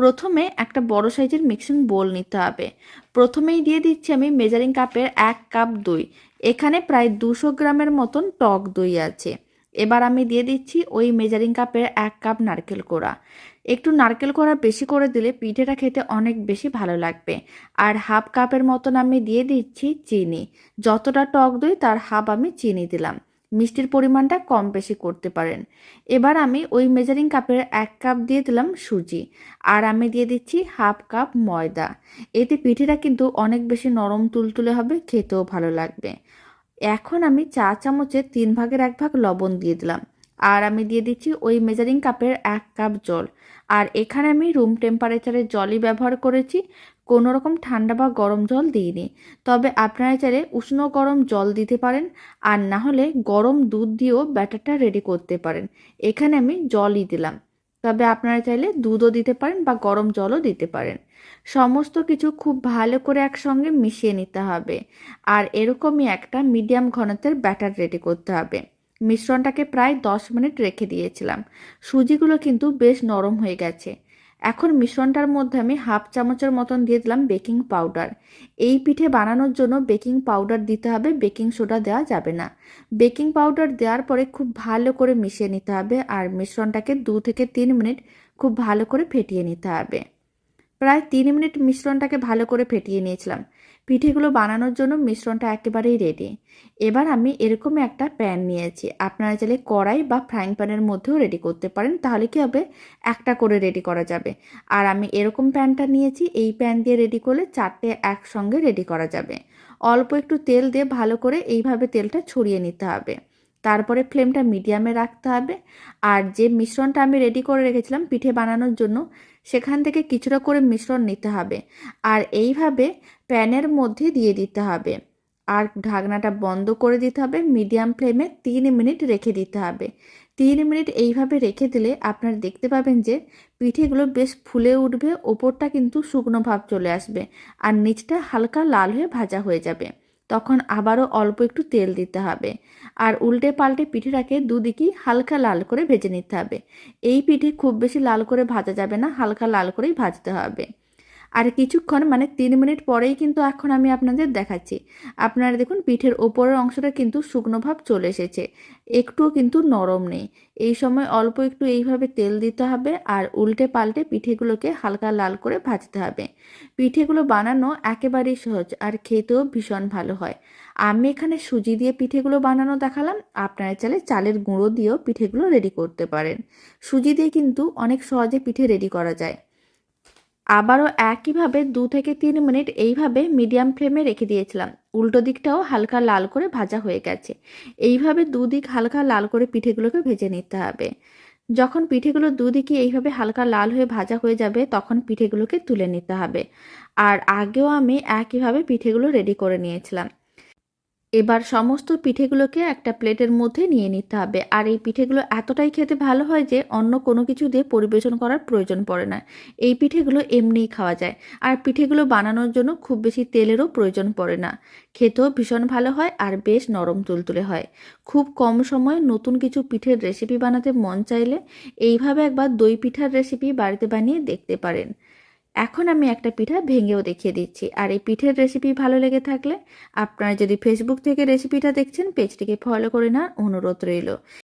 প্রথমে একটা বড় সাইজের মিক্সিং বোল নিতে হবে। প্রথমেই দিয়ে দিচ্ছি আমি মেজারিং কাপের এক কাপ দই। এখানে প্রায় দুশো গ্রামের মতন টক দই আছে। এবার আমি দিয়ে দিচ্ছি ওই মেজারিং কাপের এক কাপ নারকেল কোড়া। একটু নারকেল কোড়া বেশি করে দিলে পিঠেটা খেতে অনেক বেশি ভালো লাগবে। আর হাফ কাপের মতন আমি দিয়ে দিচ্ছি চিনি। যতটা টক দই, তার হাফ আমি চিনি দিলাম। মিষ্টির পরিমাণটা কম বেশি করতে পারেন। এবার আমি ওই মেজারিং কাপের এক কাপ দিয়ে দিলাম সুজি আর আমি দিয়ে দিচ্ছি হাফ কাপ ময়দা। এতে পিঠেটা কিন্তু অনেক বেশি নরম তুলতুলে হবে, খেতেও ভালো লাগবে। এখন আমি চা চামচের তিন ভাগের এক ভাগ লবণ দিয়ে দিলাম আর আমি দিয়ে দিচ্ছি ওই মেজারিং কাপের এক কাপ জল। আর এখানে আমি রুম টেম্পারেচারের জলই ব্যবহার করেছি। কোনো রকম ঠান্ডা বা গরম জল দিইনি। তবে আপনারা চাইলে উষ্ণ গরম জল দিতে পারেন, আর না হলে গরম দুধ দিয়েও ব্যাটারটা রেডি করতে পারেন। এখানে আমি জলই দিলাম। তবে আপনারা চাইলে দুধও দিতে পারেন বা গরম জলও দিতে পারেন। সমস্ত কিছু খুব ভালো করে একসঙ্গে মিশিয়ে নিতে হবে। আর এরকমই একটা মিডিয়াম ঘনত্বের ব্যাটার রেডি করতে হবে। মিশ্রণটাকে প্রায় দশ মিনিট রেখে দিয়েছিলাম। সুজিগুলো কিন্তু বেশ নরম হয়ে গেছে। এখন মিশ্রণটার মধ্যে আমি হাফ চামচের মতন দিয়ে দিলাম বেকিং পাউডার। এই পিঠে বানানোর জন্য বেকিং পাউডার দিতে হবে, বেকিং সোডা দেওয়া যাবে না। বেকিং পাউডার দেওয়ার পরে খুব ভালো করে মিশিয়ে নিতে হবে আর মিশ্রণটাকে দু থেকে তিন মিনিট খুব ভালো করে ফেটিয়ে নিতে হবে। প্রায় তিন মিনিট মিশ্রণটাকে ভালো করে ফেটিয়ে নিয়েছিলাম। পিঠেগুলো বানানোর জন্য মিশ্রণটা একেবারেই রেডি এবার আমি এরকম একটা প্যান নিয়েছি। আপনারা চাইলে কড়াই বা ফ্রাইং প্যানের মধ্যেও রেডি করতে পারেন, তাহলে কি হবে? একটা করে রেডি করা যাবে। আর আমি এরকম প্যানটা নিয়েছি, এই প্যান দিয়ে রেডি করলে চারটে একসঙ্গে রেডি করা যাবে। অল্প একটু তেল দিয়ে ভালো করে এইভাবে তেলটা ছড়িয়ে নিতে হবে। তারপরে ফ্লেমটা মিডিয়ামে রাখতে হবে। আর যে মিশ্রণটা আমি রেডি করে রেখেছিলাম পিঠে বানানোর জন্য, সেখান থেকে কিছুটা করে মিশ্রণ নিতে হবে। আর এইভাবে প্যানের মধ্যে দিয়ে দিতে হবে। আর ঢাকনাটা বন্ধ করে দিতে হবে, মিডিয়াম ফ্লেমে তিন মিনিট রেখে দিতে হবে। তিন মিনিট এইভাবে রেখে দিলে আপনারা দেখতে পাবেন যে পিঠেগুলো বেশ ফুলে উঠবে, ওপরটা কিন্তু শুকনো ভাব চলে আসবে। আর নিচটা হালকা লাল হয়ে ভাজা হয়ে যাবে। তখন আবারও অল্প একটু তেল দিতে হবে। আর উল্টে পাল্টে পিঠেটাকে দুদিকেই হালকা লাল করে ভেজে নিতে হবে। এই পিঠে খুব বেশি লাল করে ভাজা যাবে না, হালকা লাল করেই ভাজতে হবে। আর কিছুক্ষণ মানে তিন মিনিট পরেই কিন্তু এখন আমি আপনাদের দেখাচ্ছি। আপনারা দেখুন, পিঠের ওপরের অংশটা কিন্তু শুকনো ভাব চলে এসেছে। একটুও কিন্তু নরম নেই। এই সময় অল্প একটু এইভাবে তেল দিতে হবে আর উল্টে পাল্টে পিঠেগুলোকে হালকা লাল করে ভাজতে হবে। পিঠেগুলো বানানো একেবারেই সহজ আর খেতেও ভীষণ ভালো হয়। আমি এখানে সুজি দিয়ে পিঠেগুলো বানানো দেখালাম। আপনারা চাইলে চালের গুঁড়ো দিয়েও পিঠেগুলো রেডি করতে পারেন। সুজি দিয়ে কিন্তু অনেক সহজে পিঠে রেডি করা যায়। আবারও একইভাবে দু থেকে তিন মিনিট এইভাবে মিডিয়াম ফ্লেমে রেখে দিয়েছিলাম। উল্টো দিকটাও হালকা লাল করে ভাজা হয়ে গেছে। এইভাবে দুদিক হালকা লাল করে পিঠেগুলোকে ভেজে নিতে হবে। যখন পিঠেগুলো দুদিকে এইভাবে হালকা লাল হয়ে ভাজা হয়ে যাবে, তখন পিঠেগুলোকে তুলে নিতে হবে। আর আগেও আমি একইভাবে পিঠেগুলো রেডি করে নিয়েছিলাম। এবার সমস্ত পিঠেগুলোকে একটা প্লেটের মধ্যে নিয়ে নিতে হবে। আর এই পিঠেগুলো এতটাই খেতে ভালো হয় যে, অন্য কোনো কিছু দিয়ে পরিবেশন করার প্রয়োজন পড়ে না। এই পিঠেগুলো এমনিই খাওয়া যায়। আর পিঠেগুলো বানানোর জন্য খুব বেশি তেলেরও প্রয়োজন পড়ে না। খেতেও ভীষণ ভালো হয় আর বেশ নরম তুলতুলে হয়। খুব কম সময়ে নতুন কিছু পিঠের রেসিপি বানাতে মন চাইলে এইভাবে একবার দই পিঠার রেসিপি বাড়িতে বানিয়ে দেখতে পারেন। এখন আমি একটা পিঠা ভেঙেও দেখিয়ে দিচ্ছি। আর এই পিঠের রেসিপি ভালো লেগে থাকলে আপনারা যদি ফেসবুক থেকে রেসিপিটা দেখছেন পেজটিকে ফলো করে নেওয়ার অনুরোধ রইল।